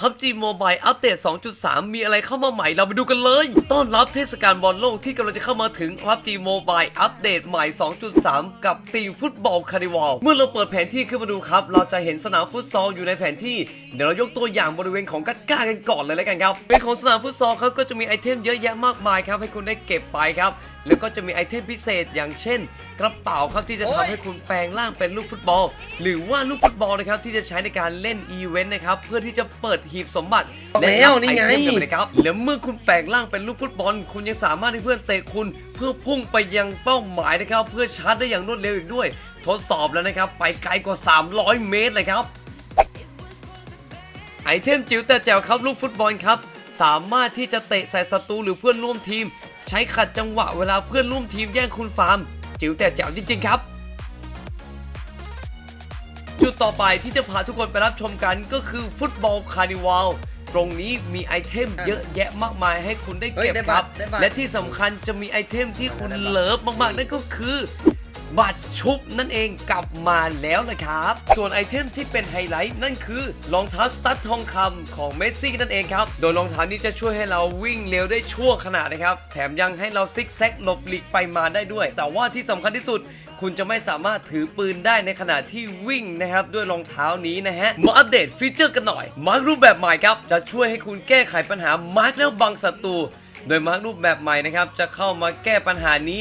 PUBG Mobile อัปเดต 2.3 มีอะไรเข้ามาใหม่เราไปดูกันเลย ต้อนรับเทศกาลบอลโลกที่กำลังจะเข้ามาถึง PUBG Mobile อัปเดตใหม่ 2.3 กับทีมฟุตบอลคาร์นิวัล เมื่อเราเปิดแผนที่ขึ้นมาดูครับ เราจะเห็นสนามฟุตซอลอยู่ในแผนที่ เดี๋ยวเรายกตัวอย่างบริเวณของกัดก้ากันก่อนเลยแล้วกันครับ เป็นของสนามฟุตซอลเขาก็จะมีไอเทมเยอะแยะมากมายครับให้คุณได้เก็บไปครับ แล้วก็จะมีไอเทมพิเศษอย่างเช่น กระเป๋าครับที่จะทำให้คุณแปลงร่างเป็นลูกฟุตบอล หรือว่าลูกฟุตบอลนะครับที่จะใช้ในการเล่นอีเวนต์นะครับเพื่อที่จะเปิดหีบสมบัติแล้วนี่ไงและรับอเทมกันปนะครับแล้วเมื่อคุณแปลงร่างเป็นลูกฟุตบอล คุณยังสามารถให้เพื่อนเตะคุณเพื่อพุ่งไปยังเป้าหมายนะครับ เพื่อชาร์จได้อย่างรวดเร็วอีกด้วย ทดสอบแล้วนะครับ ไปไกลกว่า 300 เมตรเลยครับไอเทมจิ๋วแต่แจ๋วครับลูกฟุตบอลครับสามารถที่จะเตะใส่ศัตรูหรือเพื่อนร่วมทีม ใช้ขัดจังหวะเวลาเพื่อนร่วมทีมแย่งคุณฟาร์ม จิ๋วแต่แจ๋วจริงๆครับ จุดต่อไปที่จะพาทุกคนไปรับชมกันก็คือฟุตบอลคาร์นิวัลตรงนี้มีไอเทมเยอะแยะมากมายให้คุณได้เฮ้ยเก็บได้คบัรัตบรได้บัตรและที่สำคัญจะมีไอเทมที่คุณเลิฟมากๆ นั่นก็คือ บัตรชุบนั่นเองกลับมาแล้วนะครับ ส่วนไอเทมที่เป็นไฮไลท์นั่นคือรองเท้าสตั๊ดทองคำของเมสซี่นั่นเองครับ โดยรองเท้านี้จะช่วยให้เราวิ่งเร็วได้ชั่วขณะนะครับ แถมยังให้เราซิกแซกหลบหลีกไปมาได้ด้วย แต่ว่าที่สำคัญที่สุดคุณจะไม่สามารถถือปืนได้ในขณะที่วิ่งนะครับ ด้วยรองเท้านี้นะฮะ มาอัปเดตฟีเจอร์กันหน่อย มาร์กรูปแบบใหม่ครับ จะช่วยให้คุณแก้ไขปัญหามาร์กแล้วบังศัตรูโดยมาร์กรูปแบบใหม่นะครับ จะเข้ามาแก้ปัญหานี้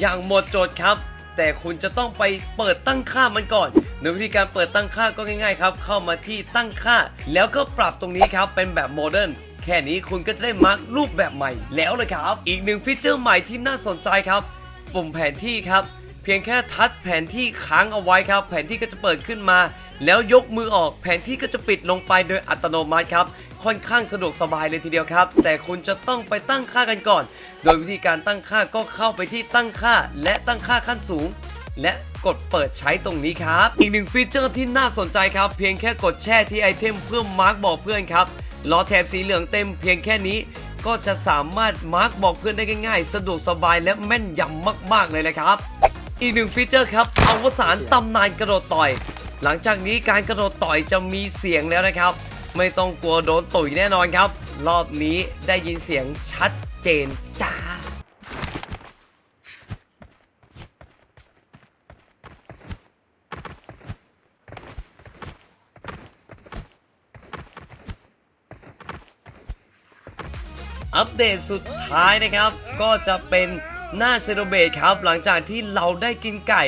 อย่างหมดจดครับ แต่คุณจะต้องไปเปิดตั้งค่ามันก่อนโดยวิธีการเปิดตั้งค่าก็ง่ายๆครับ เข้ามาที่ตั้งค่า แล้วก็ปรับตรงนี้ครับเป็นแบบโมเดิร์นแค่นี้คุณก็จะได้มาร์กรูปแบบใหม่แล้วเลยครับ อีกหนึ่งฟีเจอร์ใหม่ที่น่าสนใจครับ ปุ่มแผนที่ครับ เพียงแค่ทัชแผนที่ค้างเอาไว้ครับ แผนที่ก็จะเปิดขึ้นมา แล้วยกมือออกแผนที่ก็จะปิดลงไปโดยอัตโนมัติครับ ค่อนข้างสะดวกสบายเลยทีเดียวครับ แต่คุณจะต้องไปตั้งค่ากันก่อน โดยวิธีการตั้งค่าก็เข้าไปที่ตั้งค่า และตั้งค่าขั้นสูง และกดเปิดใช้ตรงนี้ครับ อีกหนึ่งฟีเจอร์ที่น่าสนใจครับ เพียงแค่กดแช่ที่ไอเทมเพื่อมาร์กบอกเพื่อนครับล้อแถบสีเหลืองเต็มเพียงแค่นี้ก็จะสามารถมาร์กบอกเพื่อนได้ง่ายๆ สะดวกสบายและแม่นยำมากๆเลยนะครับ อีกหนึ่งฟีเจอร์ครับอวสานตำนานกระโดดต่อย หลังจากนี้การกระโดดต่อยจะมีเสียงแล้วนะครับ ไม่ต้องกลัวโดนตุ๋ยแน่นอนครับ รอบนี้ได้ยินเสียงชัดเจนจ้าอัปเดตสุดท้ายนะครับ ก็จะเป็นหน้าเซโรเบตครับ หลังจากที่เราได้กินไก่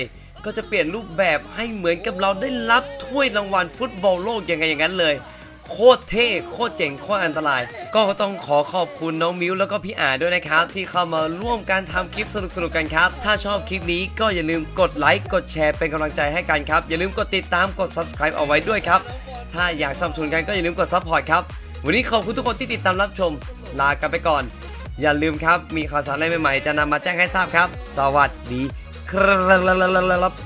ก็จะเปลี่ยนรูปแบบให้เหมือนกับเราได้รับถ้วยรางวัลฟุตบอลโลกยังไงอย่างนั้นเลย โคตรเท่โคตรเจ๋งโคตรอันตราย ก็ต้องขอขอบคุณน้องมิวแล้วก็พี่อาด้วยนะครับ ที่เข้ามาร่วมการทำคลิปสนุกๆกันครับ ถ้าชอบคลิปนี้ก็อย่าลืมกดไลค์กดแชร์เป็นกำลังใจให้กันครับ อย่าลืมกดติดตามกด subscribe เอาไว้ด้วยครับ ถ้าอยากสนับสนุนกันก็อย่าลืมกด support ครับวันนี้ขอบคุณทุกคนที่ติดตามรับชม ลากันไปก่อน อย่าลืมครับมีข่าวสารอะไรใหม่ๆ จะนำมาแจ้งให้ทราบครับ สวัสดีครับ